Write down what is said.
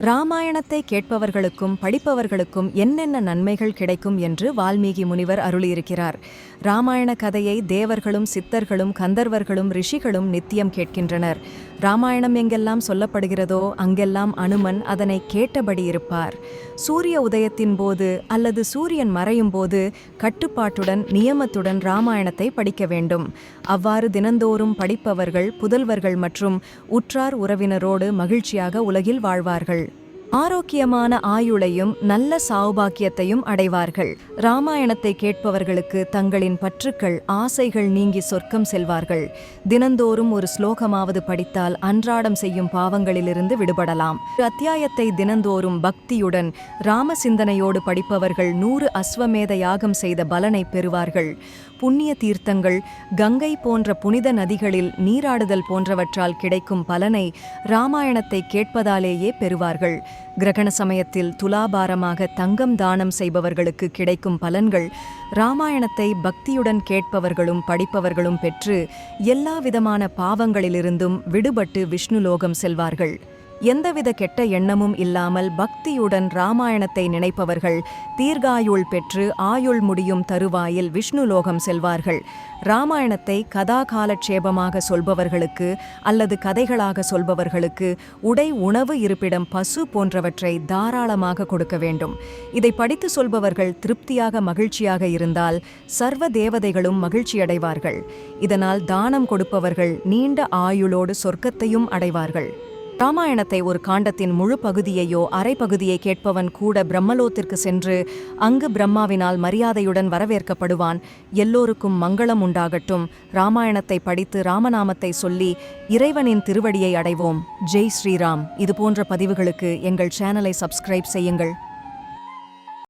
ராமாயணத்தை கேட்பவர்களுக்கும் படிப்பவர்களுக்கும் என்னென்ன நன்மைகள் கிடைக்கும் என்று வால்மீகி முனிவர் அருளியிருக்கிறார். ராமாயண கதையை தேவர்களும் சித்தர்களும் கந்தர்வர்களும் ரிஷிகளும் நித்தியம் கேட்கின்றனர். ராமாயணம் எங்கெல்லாம் சொல்லப்படுகிறதோ அங்கெல்லாம் அனுமன் அதனை கேட்டபடி இருப்பார். சூரிய உதயத்தின் போது அல்லது சூரியன் மறையும் போது கட்டுப்பாட்டுடன் நியமத்துடன் ராமாயணத்தை படிக்க வேண்டும். அவ்வாறு தினந்தோறும் படிப்பவர்கள் புதல்வர்கள் மற்றும் உற்றார் உறவினரோடு மகிழ்ச்சியாக உலகில் வாழ்வார்கள். ஆரோக்கியமான ஆயுளையும் நல்ல சௌபாக்கியத்தையும் அடைவார்கள். ராமாயணத்தை கேட்பவர்களுக்கு தங்களின் பற்றுக்கள் ஆசைகள் நீங்கி சொர்க்கம் செல்வார்கள். தினந்தோறும் ஒரு ஸ்லோகமாவது படித்தால் அன்றாடம் செய்யும் பாவங்களிலிருந்து விடுபடலாம். அத்தியாயத்தை தினந்தோறும் பக்தியுடன் ராம சிந்தனையோடு படிப்பவர்கள் நூறு அஸ்வமேத யாகம் செய்த பலனை பெறுவார்கள். புண்ணிய தீர்த்தங்கள் கங்கை போன்ற புனித நதிகளில் நீராடுதல் போன்றவற்றால் கிடைக்கும் பலனை ராமாயணத்தை கேட்பதாலேயே பெறுவார்கள். கிரகண சமயத்தில் துலாபாரமாக தங்கம் தானம் செய்பவர்களுக்கு கிடைக்கும் பலன்கள் ராமாயணத்தை பக்தியுடன் கேட்பவர்களும் படிப்பவர்களும் பெற்று எல்லா விதமான பாவங்களிலிருந்தும் விடுபட்டு விஷ்ணுலோகம் செல்வார்கள். எந்தவித கெட்ட எண்ணமும் இல்லாமல் பக்தியுடன் ராமாயணத்தை நினைப்பவர்கள் தீர்காயுள் பெற்று ஆயுள் முடியும் தருவாயில் விஷ்ணுலோகம் செல்வார்கள். ராமாயணத்தை கதா காலட்சேபமாக சொல்பவர்களுக்கு அல்லது கதைகளாக சொல்பவர்களுக்கு உடை உணவு இருப்பிடம் பசு போன்றவற்றை தாராளமாக கொடுக்க வேண்டும். இதை படித்து சொல்பவர்கள் திருப்தியாக மகிழ்ச்சியாக இருந்தால் சர்வ தேவதைகளும் மகிழ்ச்சியடைவார்கள். இதனால் தானம் கொடுப்பவர்கள் நீண்ட ஆயுளோடு சொர்க்கத்தையும் அடைவார்கள். ராமாயணத்தை ஒரு காண்டத்தின் முழு பகுதியையோ அரை பகுதியை கேட்பவன் கூட பிரம்மலோத்திற்கு சென்று அங்கு பிரம்மாவினால் மரியாதையுடன் வரவேற்கப்படுவான். எல்லோருக்கும் மங்களம் உண்டாகட்டும். ராமாயணத்தை படித்து ராமநாமத்தை சொல்லி இறைவனின் திருவடியை அடைவோம். ஜெய் ஸ்ரீராம். இதுபோன்ற பதிவுகளுக்கு எங்கள் சேனலை சப்ஸ்கிரைப் செய்யுங்கள்.